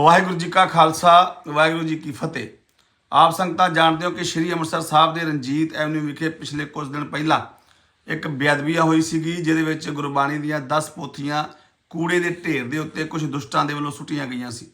ਵਾਹਿਗੁਰੂ ਜੀ ਕਾ ਖਾਲਸਾ, ਵਾਹਿਗੁਰੂ ਜੀ ਕੀ ਫਤਿਹ। ਆਪ ਸੰਗਤਾਂ ਜਾਣਦੇ ਹੋ ਕਿ ਸ੍ਰੀ ਅੰਮ੍ਰਿਤਸਰ ਸਾਹਿਬ ਦੇ ਰਣਜੀਤ ਐਵਨਿਊ ਵਿਖੇ ਪਿਛਲੇ ਕੁਝ ਦਿਨ ਪਹਿਲਾਂ ਇੱਕ ਬੇਅਦਬੀਆ ਹੋਈ ਸੀਗੀ, ਜਿਹਦੇ ਵਿੱਚ ਗੁਰਬਾਣੀ ਦੀਆਂ 10 ਪੋਥੀਆਂ ਕੂੜੇ ਦੇ ਢੇਰ ਦੇ ਉੱਤੇ ਕੁਝ ਦੁਸ਼ਟਾਂ ਦੇ ਵੱਲੋਂ ਸੁੱਟੀਆਂ ਗਈਆਂ ਸੀ।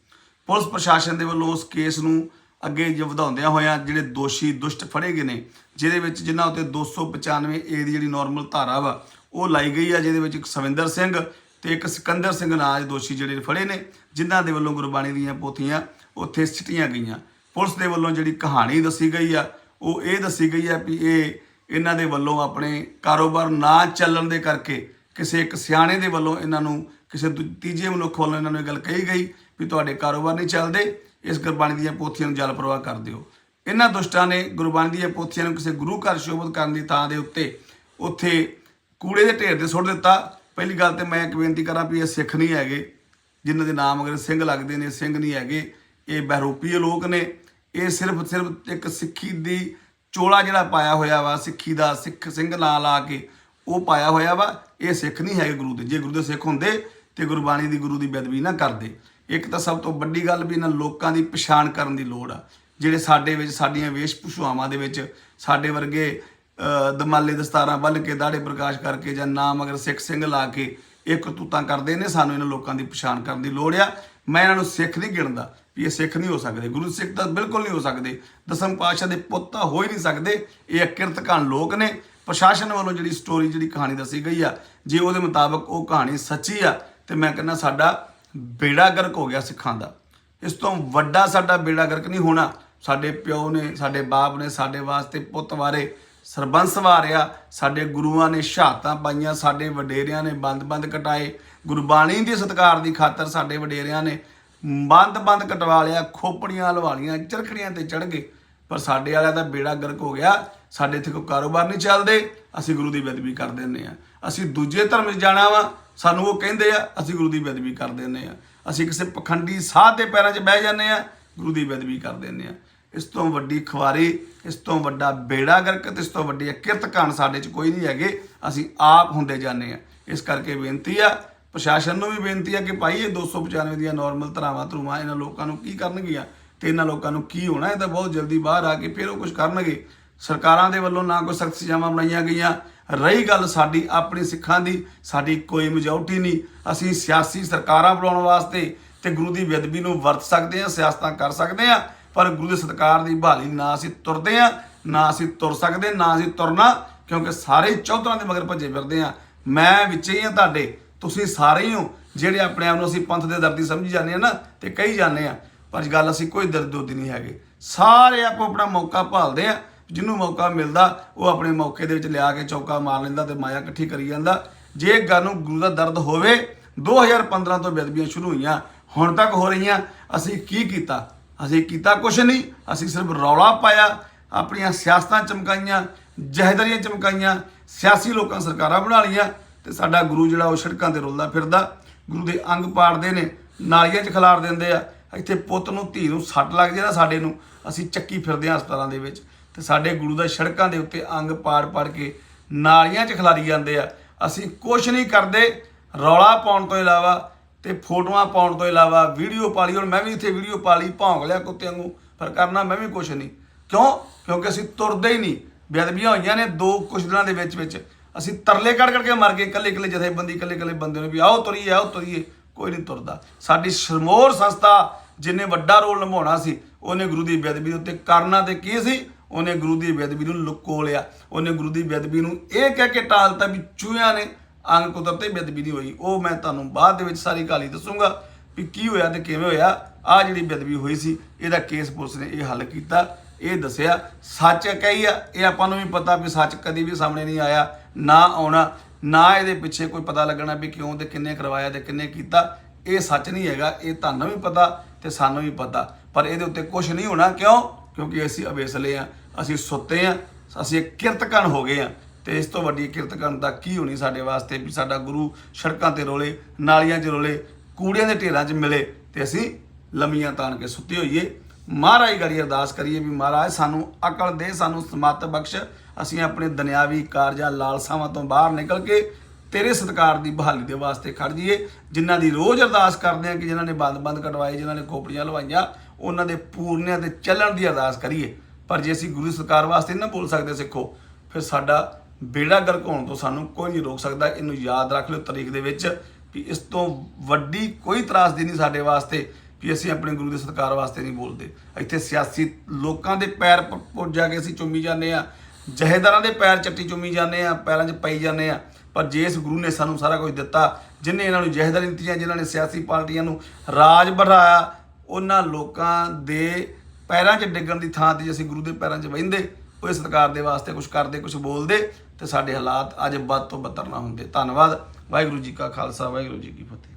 ਪੁਲਿਸ ਪ੍ਰਸ਼ਾਸਨ ਦੇ ਵੱਲੋਂ ਉਸ ਕੇਸ ਨੂੰ ਅੱਗੇ ਵਧਾਉਂਦਿਆਂ ਹੋਇਆਂ ਜਿਹੜੇ ਦੋਸ਼ੀ ਦੁਸ਼ਟ ਫੜੇ ਗਏ ਨੇ, ਜਿਹਦੇ ਵਿੱਚ ਜਿਨ੍ਹਾਂ ਉੱਤੇ 295 ਏ ਦੀ ਜਿਹੜੀ ਨਾਰਮਲ ਧਾਰਾ ਵਾ, ਉਹ ਲਾਈ ਗਈ ਆ, ਜਿਹਦੇ ਵਿੱਚ ਇੱਕ ਸਵਿੰਦਰ ਸਿੰਘ ਤੇ ਇੱਕ ਸਿਕੰਦਰ ਸਿੰਘ ਨਾਜ ਦੋਸ਼ੀ ਜਿਹੜੇ ਫੜੇ ਨੇ, ਜਿਨ੍ਹਾਂ ਦੇ ਵੱਲੋਂ ਗੁਰਬਾਣੀ ਦੀਆਂ ਪੋਥੀਆਂ ਉੱਥੇ ਸਿੱਟੀਆਂ ਗਈਆਂ। ਪੁਲਿਸ ਦੇ ਵੱਲੋਂ ਜਿਹੜੀ ਕਹਾਣੀ ਦੱਸੀ ਗਈ ਆ, ਉਹ ਇਹ ਦੱਸੀ ਗਈ ਆ ਵੀ ਇਹ ਇਹਨਾਂ ਦੇ ਵੱਲੋਂ ਆਪਣੇ ਕਾਰੋਬਾਰ ਨਾ ਚੱਲਣ ਦੇ ਕਰਕੇ ਕਿਸੇ ਇੱਕ ਸਿਆਣੇ ਦੇ ਵੱਲੋਂ ਇਹਨਾਂ ਨੂੰ ਕਿਸੇ ਦੂ- ਤੀਜੇ ਮਨੁੱਖ ਵੱਲੋਂ ਇਹਨਾਂ ਨੂੰ ਇਹ ਗੱਲ ਕਹੀ ਗਈ ਵੀ ਤੁਹਾਡੇ ਕਾਰੋਬਾਰ ਨਹੀਂ ਚੱਲਦੇ, ਇਸ ਗੁਰਬਾਣੀ ਦੀਆਂ ਪੋਥੀਆਂ ਨੂੰ ਜਲ ਪ੍ਰਵਾਹ ਕਰ ਦਿਓ। ਇਹਨਾਂ ਦੁਸ਼ਟਾਂ ਨੇ ਗੁਰਬਾਣੀ ਦੀਆਂ ਪੋਥੀਆਂ ਨੂੰ ਕਿਸੇ ਗੁਰੂ ਘਰ ਸ਼ੋਭਤ ਕਰਨ ਦੀ ਥਾਂ ਦੇ ਉੱਤੇ ਉੱਥੇ ਕੂੜੇ ਦੇ ਢੇਰ ਤੇ ਸੁੱਟ ਦਿੱਤਾ। ਪਹਿਲੀ ਗੱਲ ਤੇ ਮੈਂ ਇੱਕ ਬੇਨਤੀ ਕਰਾਂ ਵੀ ਇਹ ਸਿੱਖ ਨਹੀਂ ਹੈਗੇ, ਜਿਨ੍ਹਾਂ ਦੇ ਨਾਮ ਅਗਰ ਸਿੰਘ ਲੱਗਦੇ ਨੇ, ਸਿੰਘ ਨਹੀਂ ਹੈਗੇ, ਇਹ ਬਹਿਰੂਪੀਏ ਲੋਕ ਨੇ। ਇਹ ਸਿਰਫ ਸਿਰਫ ਇੱਕ ਸਿੱਖੀ ਦੀ ਚੋਲਾ ਜਿਹੜਾ ਪਾਇਆ ਹੋਇਆ ਵਾ, ਸਿੱਖੀ ਦਾ ਸਿੱਖ ਸਿੰਘ ਨਾਂ ਲਾ ਕੇ ਉਹ ਪਾਇਆ ਹੋਇਆ ਵਾ, ਇਹ ਸਿੱਖ ਨਹੀਂ ਹੈਗੇ ਗੁਰੂ ਦੇ। ਜੇ ਗੁਰੂ ਦੇ ਸਿੱਖ ਹੁੰਦੇ ਤੇ ਗੁਰਬਾਣੀ ਦੀ ਗੁਰੂ ਦੀ ਬੇਅਦਬੀ ਨਾ ਕਰਦੇ। ਇੱਕ ਤਾਂ ਸਭ ਤੋਂ ਵੱਡੀ ਗੱਲ ਵੀ ਇਹਨਾਂ ਲੋਕਾਂ ਦੀ ਪਛਾਣ ਕਰਨ ਦੀ ਲੋੜ ਆ। ਜਿਹੜੇ ਸਾਡੇ ਵਿੱਚ, ਸਾਡੀਆਂ ਵੇਸ਼ ਭੂਸ਼ਾਵਾਂ ਦੇ ਵਿੱਚ, ਸਾਡੇ ਵਰਗੇ ਦਮਾਲੇ ਦਸਤਾਰਾਂ ਬੰਨ੍ਹ ਕੇ ਦਾੜੇ ਪ੍ਰਕਾਸ਼ ਕਰਕੇ ਜਾਂ ਨਾਮ ਅਗਰ ਸਿੱਖ ਸਿੰਘ ਲਾ ਕੇ ਇਹ ਕਰਤੂਤਾਂ ਕਰਦੇ ਨੇ, ਸਾਨੂੰ ਇਹਨਾਂ ਲੋਕਾਂ ਦੀ ਪਛਾਣ ਕਰਨ ਦੀ ਲੋੜ ਆ। ਮੈਂ ਇਹਨਾਂ ਨੂੰ ਸਿੱਖ ਨਹੀਂ ਗਿਣਦਾ ਵੀ ਇਹ ਸਿੱਖ ਨਹੀਂ ਹੋ ਸਕਦੇ। ਗੁਰੂ ਸਿੱਖ ਤਾਂ ਬਿਲਕੁਲ ਨਹੀਂ ਹੋ ਸਕਦੇ। ਦਸਮ ਪਾਤਸ਼ਾਹ ਦੇ ਪੁੱਤ ਤਾਂ ਹੋ ਹੀ ਨਹੀਂ ਸਕਦੇ। ਇਹ ਕਿਰਤਕਾਨ ਲੋਕ ਨੇ। ਪ੍ਰਸ਼ਾਸਨ ਵੱਲੋਂ ਜਿਹੜੀ ਸਟੋਰੀ ਜਿਹੜੀ ਕਹਾਣੀ ਦੱਸੀ ਗਈ ਆ, ਜੇ ਉਹਦੇ ਮੁਤਾਬਕ ਉਹ ਕਹਾਣੀ ਸੱਚੀ ਆ, ਤੇ ਮੈਂ ਕਹਿੰਦਾ ਸਾਡਾ ਬੇੜਾ ਗਰਕ ਹੋ ਗਿਆ ਸਿੱਖਾਂ ਦਾ। ਇਸ ਤੋਂ ਵੱਡਾ ਸਾਡਾ ਬੇੜਾ ਗਰਕ ਨਹੀਂ ਹੋਣਾ। ਸਾਡੇ ਪਿਓ ਨੇ, ਸਾਡੇ ਬਾਪ ਨੇ, ਸਾਡੇ ਵਾਸਤੇ ਪੁੱਤ ਵਾਰੇ ਸਰਬੰਸ ਵਾਰਿਆ ਸਾਡੇ ਗੁਰੂਆਂ ਨੇ ਸ਼ਹਾਦਤਾਂ ਪਾਈਆਂ, ਸਾਡੇ ਵਡੇਰਿਆਂ ਨੇ ਬੰਦ-ਬੰਦ ਕਟਾਏ। ਗੁਰਬਾਣੀ ਦੇ ਸਤਕਾਰ ਦੀ ਖਾਤਰ ਸਾਡੇ ਵਡੇਰਿਆਂ ਨੇ ਬੰਦ-ਬੰਦ ਕਟਵਾ ਲਿਆ, ਖੋਪੜੀਆਂ ਲਵਾਲੀਆਂ ਚਰਖੜੀਆਂ ਤੇ ਚੜ ਗਏ। ਪਰ ਸਾਡੇ ਵਾਲਿਆਂ ਦਾ ਬੇੜਾ ਗਰਕ ਹੋ ਗਿਆ, ਸਾਡੇ ਇੱਥੇ ਕੋਈ ਕਾਰੋਬਾਰ ਨਹੀਂ ਚੱਲਦੇ, ਅਸੀਂ ਗੁਰੂ ਦੀ ਬੇਅਦਬੀ ਕਰ ਦਿੰਦੇ ਆ ਅਸੀਂ ਦੂਜੇ ਧਰਮ 'ਚ ਜਾਣਾ ਵਾ, ਸਾਨੂੰ ਉਹ ਕਹਿੰਦੇ ਆ, ਅਸੀਂ ਗੁਰੂ ਦੀ ਬੇਅਦਬੀ ਕਰ ਦਿੰਦੇ ਆ ਅਸੀਂ ਕਿਸੇ ਪਖੰਡੀ ਸਾਧ ਦੇ ਪੈਰਾਂ 'ਚ ਬਹਿ ਜਾਂਦੇ ਆ ਗੁਰੂ ਦੀ ਬੇਅਦਬੀ ਕਰ ਦਿੰਦੇ ਆ ਇਸ ਤੋਂ ਵੱਡੀ ਖੁਆਰੀ, ਇਸ ਤੋਂ ਵੱਡਾ ਬੇੜਾ ਗਰਕ ਤੇ ਇਸ ਤੋਂ ਵੱਡੀ ਕਿਰਤ ਕਾਨ ਸਾਡੇ 'ਚ ਕੋਈ ਨਹੀਂ ਹੈਗੇ, ਅਸੀਂ ਆਪ ਹੁੰਦੇ ਜਾਂਦੇ ਆ ਇਸ ਕਰਕੇ ਬੇਨਤੀ ਆ, ਪ੍ਰਸ਼ਾਸਨ ਨੂੰ ਵੀ ਬੇਨਤੀ ਆ ਕਿ ਭਾਈ ਇਹ 295 ਦੀਆਂ ਨਾਰਮਲ ਧਰਾਵਾਂ, ਧਰੂਵਾਂ ਇਹਨਾਂ ਲੋਕਾਂ ਨੂੰ ਕੀ ਕਰਨਗੀਆਂ ਤੇ ਇਹਨਾਂ ਲੋਕਾਂ ਨੂੰ ਕੀ ਹੋਣਾ, ਇਹ ਤਾਂ ਬਹੁਤ ਜਲਦੀ ਬਾਹਰ ਆ ਕੇ ਫਿਰ ਉਹ ਕੁਝ ਕਰਨਗੇ। ਸਰਕਾਰਾਂ ਦੇ ਵੱਲੋਂ ਨਾ ਕੋਈ ਸਖਤ ਸਜ਼ਾਵਾਂ ਬਣਾਈਆਂ ਗਈਆਂ। ਰਹੀ ਗੱਲ ਸਾਡੀ ਆਪਣੀ ਸਿੱਖਾਂ ਦੀ, ਸਾਡੀ ਕੋਈ ਮਜੌਟੀ ਨਹੀਂ। ਅਸੀਂ ਸਿਆਸੀ ਸਰਕਾਰਾਂ ਬਣਾਉਣ ਵਾਸਤੇ ਤੇ ਗੁਰੂ ਦੀ ਬੇਅਦਬੀ ਨੂੰ ਵਰਤ ਸਕਦੇ ਹਾਂ, ਸਿਆਸਤਾਂ ਕਰ ਸਕਦੇ ਹਾਂ। ਪਰ ਗੁਰੂ ਦੇ ਸਤਕਾਰ ਦੀ ਬਹਾਲੀ ਨਾ ਅਸੀਂ ਤੁਰਦੇ ਹਾਂ, ਨਾ ਅਸੀਂ ਤੁਰ ਸਕਦੇ, ਨਾ ਅਸੀਂ ਤੁਰਨਾ, ਕਿਉਂਕਿ ਸਾਰੇ ਚੌਧਰਾਂ ਦੇ ਮਗਰ ਭੱਜੇ ਫਿਰਦੇ ਹਾਂ। ਮੈਂ ਵਿੱਚ ਹੀ ਹਾਂ ਤੁਹਾਡੇ, ਤੁਸੀਂ ਸਾਰੇ ਹੀ ਹੋ, ਜਿਹੜੇ ਆਪਣੇ ਆਪ ਨੂੰ ਅਸੀਂ ਪੰਥ ਦੇ ਦਰਦੀ ਸਮਝੀ ਜਾਂਦੇ ਆ ਨਾ, ਤੇ ਕਹੀ ਜਾਂਦੇ ਆ ਪਰ ਗੱਲ ਅਸੀਂ ਕੋਈ ਦਰਦੋਦੀ ਨਹੀਂ ਹੈਗੇ। ਸਾਰੇ ਆਪੋ ਆਪਣਾ ਮੌਕਾ ਭਾਲਦੇ ਆ ਜਿਹਨੂੰ ਮੌਕਾ ਮਿਲਦਾ, ਉਹ ਆਪਣੇ ਮੌਕੇ ਦੇ ਵਿੱਚ ਲਿਆ ਕੇ ਚੌਕਾ ਮਾਰ ਲੈਂਦਾ ਤੇ ਮਾਇਆ ਇਕੱਠੀ ਕਰੀ ਜਾਂਦਾ। ਜੇ ਗੱਲ ਨੂੰ ਗੁਰੂ ਦਾ ਦਰਦ ਹੋਵੇ 2015 ਤੋਂ ਬੇਦਬੀਆਂ ਸ਼ੁਰੂ ਹੋਈਆਂ, ਹੁਣ ਤੱਕ ਹੋ ਰਹੀਆਂ, ਅਸੀਂ ਕੀ ਕੀਤਾ? ਅਸੀਂ ਕੀਤਾ ਕੁਛ ਨਹੀਂ, ਅਸੀਂ ਸਿਰਫ ਰੌਲਾ ਪਾਇਆ, ਆਪਣੀਆਂ ਸਿਆਸਤਾਂ ਚਮਕਾਈਆਂ, ਜਹਦਰੀਆਂ ਚਮਕਾਈਆਂ, ਸਿਆਸੀ ਲੋਕਾਂ ਸਰਕਾਰਾਂ ਬਣਾ ਲਈਆਂ ਤੇ ਸਾਡਾ ਗੁਰੂ ਜਿਹੜਾ ਉਹ ਸੜਕਾਂ ਤੇ ਰੁਲਦਾ ਫਿਰਦਾ, ਗੁਰੂ ਦੇ ਅੰਗ ਪਾੜਦੇ ਨੇ, ਨਾਲੀਆਂ 'ਚ ਖਿਲਾਰ ਦਿੰਦੇ ਆ, ਇੱਥੇ ਪੁੱਤ ਨੂੰ, ਧੀ ਨੂੰ ਸੱਟ ਲੱਗ ਜੇ ਨਾ ਸਾਡੇ ਨੂੰ, ਅਸੀਂ ਚੱਕੀ ਫਿਰਦੇ ਆ ਹਸਪਤਾਲਾਂ ਦੇ ਵਿੱਚ ਤੇ ਸਾਡੇ ਗੁਰੂ ਦਾ ਸੜਕਾਂ ਦੇ ਉੱਤੇ ਅੰਗ ਪਾੜ ਪਾੜ ਕੇ ਨਾਲੀਆਂ 'ਚ ਖਿਲਾਰੀ ਜਾਂਦੇ ਆ, ਅਸੀਂ ਕੁਛ ਨਹੀਂ ਕਰਦੇ, ਰੌਲਾ ਪਾਉਣ ਤੋਂ ਇਲਾਵਾ ਤੇ ਫੋਟੋਆਂ ਪਾਉਣ ਤੋਂ ਇਲਾਵਾ ਵੀਡੀਓ ਪਾ ਲਈ, ਹੁਣ ਮੈਂ ਵੀ ਇੱਥੇ ਵੀਡੀਓ ਪਾ ਲਈ, ਭੌਂਕ ਲਿਆ ਕੁੱਤੇ ਵਾਂਗੂ, ਪਰ ਕਰਨਾ ਮੈਂ ਵੀ ਕੁਛ ਨਹੀਂ। ਕਿਉਂ? ਕਿਉਂਕਿ ਅਸੀਂ ਤੁਰਦੇ ਹੀ ਨਹੀਂ। ਬੇਅਦਬੀਆਂ ਹੋਈਆਂ ਨੇ ਦੋ ਕੁਛ ਦਿਨਾਂ ਦੇ ਵਿੱਚ ਵਿੱਚ। ਅਸੀਂ ਤਰਲੇ ਕੱਢ ਕੱਢ ਕੇ ਮਰ ਗਏ, ਇਕੱਲੇ ਇਕੱਲੇ ਜਥੇਬੰਦੀ, ਇਕੱਲੇ ਇਕੱਲੇ ਬੰਦੇ ਨੂੰ ਵੀ ਆਓ ਤੁਰੀਏ ਆਓ ਤੁਰੀਏ, ਕੋਈ ਨਹੀਂ ਤੁਰਦਾ। ਸਾਡੀ ਸ਼ਰਮੋਰ ਸੰਸਥਾ ਜਿਨੇ ਵੱਡਾ ਰੋਲ ਨਿਭਾਉਣਾ ਸੀ, ਉਹਨੇ ਗੁਰੂ ਦੀ ਬੇਅਦਬੀ ਦੇ ਉੱਤੇ ਕਰਨਾ ਤੇ ਕੀ ਸੀ? ਉਹਨੇ ਗੁਰੂ ਦੀ ਬੇਅਦਬੀ ਨੂੰ ਲੁਕੋ ਲਿਆ। ਉਹਨੇ ਗੁਰੂ ਦੀ ਬੇਅਦਬੀ ਨੂੰ ਇਹ ਕਹਿ ਕੇ ਟਾਲਤਾ ਵੀ ਚੂਹਿਆਂ ਨੇ ਅੰਗ ਕੁਦਰਤੇ ਬੇਅਦਬੀ ਨਹੀਂ ਹੋਈ। ਉਹ ਮੈਂ ਤੁਹਾਨੂੰ ਬਾਅਦ ਦੇ ਵਿੱਚ ਸਾਰੀ ਕਹਾਣੀ ਦੱਸੂਗਾ ਵੀ ਕੀ ਹੋਇਆ ਤੇ ਕਿਵੇਂ ਹੋਇਆ। ਆ ਜਿਹੜੀ ਬੇਅਦਬੀ ਹੋਈ ਸੀ, ਇਹਦਾ ਕੇਸ ਪੁਲਿਸ ਨੇ ਇਹ ਹੱਲ ਕੀਤਾ, ਇਹ ਦੱਸਿਆ। ਸੱਚ ਕਹੀ ਆ, ਇਹ ਆਪਾਂ ਨੂੰ ਵੀ ਪਤਾ ਵੀ ਸੱਚ ਕਦੀ ਵੀ ਸਾਹਮਣੇ ਨਹੀਂ ਆਇਆ, ਨਾ ਆਉਣਾ, ਨਾ ਇਹਦੇ ਪਿੱਛੇ ਕੋਈ ਪਤਾ ਲੱਗਣਾ ਵੀ ਕਿਉਂ ਤੇ ਕਿੰਨੇ ਕਰਵਾਇਆ ਤੇ ਕਿੰਨੇ ਕੀਤਾ। ਇਹ ਸੱਚ ਨਹੀਂ ਹੈਗਾ, ਇਹ ਤੁਹਾਨੂੰ ਵੀ ਪਤਾ ਤੇ ਸਾਨੂੰ ਵੀ ਪਤਾ। ਪਰ ਇਹਦੇ ਉੱਤੇ ਕੁਝ ਨਹੀਂ ਹੋਣਾ। ਕਿਉਂ? ਕਿਉਂਕਿ ਅਸੀਂ ਅਵੇਸਲੇ ਆ, ਅਸੀਂ ਸੁੱਤੇ ਆ, ਅਸੀਂ ਇੱਕ ਕਿਰਤਕਣ ਹੋ ਗਏ ਆ। ਤੇ ਇਸ ਤੋਂ ਵੱਡੀ ਕਿਰਤ ਕਰਨ ਦਾ ਕੀ ਹੋਣੀ ਸਾਡੇ ਵਾਸਤੇ? ਵੀ ਸਾਡਾ ਗੁਰੂ ਸੜਕਾਂ ਤੇ ਰੋਲੇ, ਨਾਲੀਆਂ 'ਚ ਰੋਲੇ, ਕੂੜਿਆਂ ਦੇ ਢੇਰਾਂ 'ਚ ਮਿਲੇ ਤੇ ਅਸੀਂ ਲੰਮੀਆਂ ਤਾਣ ਕੇ ਸੁੱਤੇ ਹੋਈਏ। ਮਹਾਰਾਜ ਗੜੀ ਅਰਦਾਸ ਕਰੀਏ ਵੀ ਮਹਾਰਾਜ, ਸਾਨੂੰ ਅਕਲ ਦੇ, ਸਾਨੂੰ ਸਮਤ ਬਖਸ਼। ਅਸੀਂ ਆਪਣੇ ਦੁਨਿਆਵੀ ਕਾਰਜਾਂ ਲਾਲਸਾਵਾਂ ਤੋਂ ਬਾਹਰ ਨਿਕਲ ਕੇ ਤੇਰੇ ਸਤਕਾਰ ਦੀ ਬਹਾਲੀ ਦੇ ਵਾਸਤੇ ਖੜ ਜਾਈਏ। ਜਿਨ੍ਹਾਂ ਦੀ ਰੋਜ਼ ਅਰਦਾਸ ਕਰਦੇ ਆ ਕਿ ਜਿਨ੍ਹਾਂ ਨੇ ਬੰਦ-ਬੰਦ ਕਟਵਾਏ, ਜਿਨ੍ਹਾਂ ਨੇ ਖੋਪੜੀਆਂ ਲਵਾਈਆਂ, ਉਹਨਾਂ ਦੇ ਪੂਰਨਿਆਂ ਤੇ ਚੱਲਣ ਦੀ ਅਰਦਾਸ ਕਰੀਏ। ਪਰ ਜੇ ਅਸੀਂ ਗੁਰੂ ਸਤਕਾਰ ਵਾਸਤੇ ਨਾ ਬੋਲ ਸਕਦੇ ਸਿੱਖੋ, ਫਿਰ ਸਾਡਾ ਬੇੜਾ ਗਰਕ ਹੋਣ ਤੋਂ ਸਾਨੂੰ ਕੋਈ ਨਹੀਂ ਰੋਕ ਸਕਦਾ। ਇਹਨੂੰ ਯਾਦ ਰੱਖ ਲਿਓ ਤਰੀਕ ਦੇ ਵਿੱਚ ਵੀ ਇਸ ਤੋਂ ਵੱਡੀ ਕੋਈ ਤਰਾਸਦੀ ਨਹੀਂ ਸਾਡੇ ਵਾਸਤੇ ਵੀ ਅਸੀਂ ਆਪਣੇ ਗੁਰੂ ਦੇ ਸਤਕਾਰ ਵਾਸਤੇ ਨਹੀਂ ਬੋਲਦੇ। ਇੱਥੇ ਸਿਆਸੀ ਲੋਕਾਂ ਦੇ ਪੈਰ ਪੁੱਜ ਜਾ ਕੇ ਅਸੀਂ ਚੁੰਮੀ ਜਾਂਦੇ ਆ ਜਹੇਦਾਰਾਂ ਦੇ ਪੈਰ ਚੱਟੀ ਚੁੰਮੀ ਜਾਂਦੇ ਆ ਪੈਰਾਂ 'ਚ ਪਈ ਜਾਂਦੇ ਆ ਪਰ ਜਿਸ ਗੁਰੂ ਨੇ ਸਾਨੂੰ ਸਾਰਾ ਕੁਝ ਦਿੱਤਾ, ਜਿਨੇ ਇਹਨਾਂ ਨੂੰ ਜਹੇਦਾਰੀ ਦਿੱਤੀਆਂ ਜਿਨ੍ਹਾਂ ਨੇ ਸਿਆਸੀ ਪਾਰਟੀਆਂ ਨੂੰ ਰਾਜ ਬਣਾਇਆ ਉਹਨਾਂ ਲੋਕਾਂ ਦੇ ਪੈਰਾਂ 'ਚ ਡਿੱਗਣ ਦੀ ਥਾਂ ਤੇ ਜੇ ਅਸੀਂ ਗੁਰੂ ਦੇ ਪੈਰਾਂ 'ਚ ਬਹਿੰਦੇ ਉਹ ਇਸ ਸਰਕਾਰ ਦੇ ਵਾਸਤੇ ਕੁਝ ਕਰਦੇ ਕੁਝ ਬੋਲਦੇ ਤੇ ਸਾਡੇ ਹਾਲਾਤ ਅੱਜ ਵੱਧ ਤੋਂ ਬੱਤਰ ਨਾ ਹੁੰਦੇ। ਧੰਨਵਾਦ। ਵਾਹਿਗੁਰੂ ਜੀ ਕਾ ਖਾਲਸਾ, ਵਾਹਿਗੁਰੂ ਜੀ ਕੀ ਫਤਿਹ।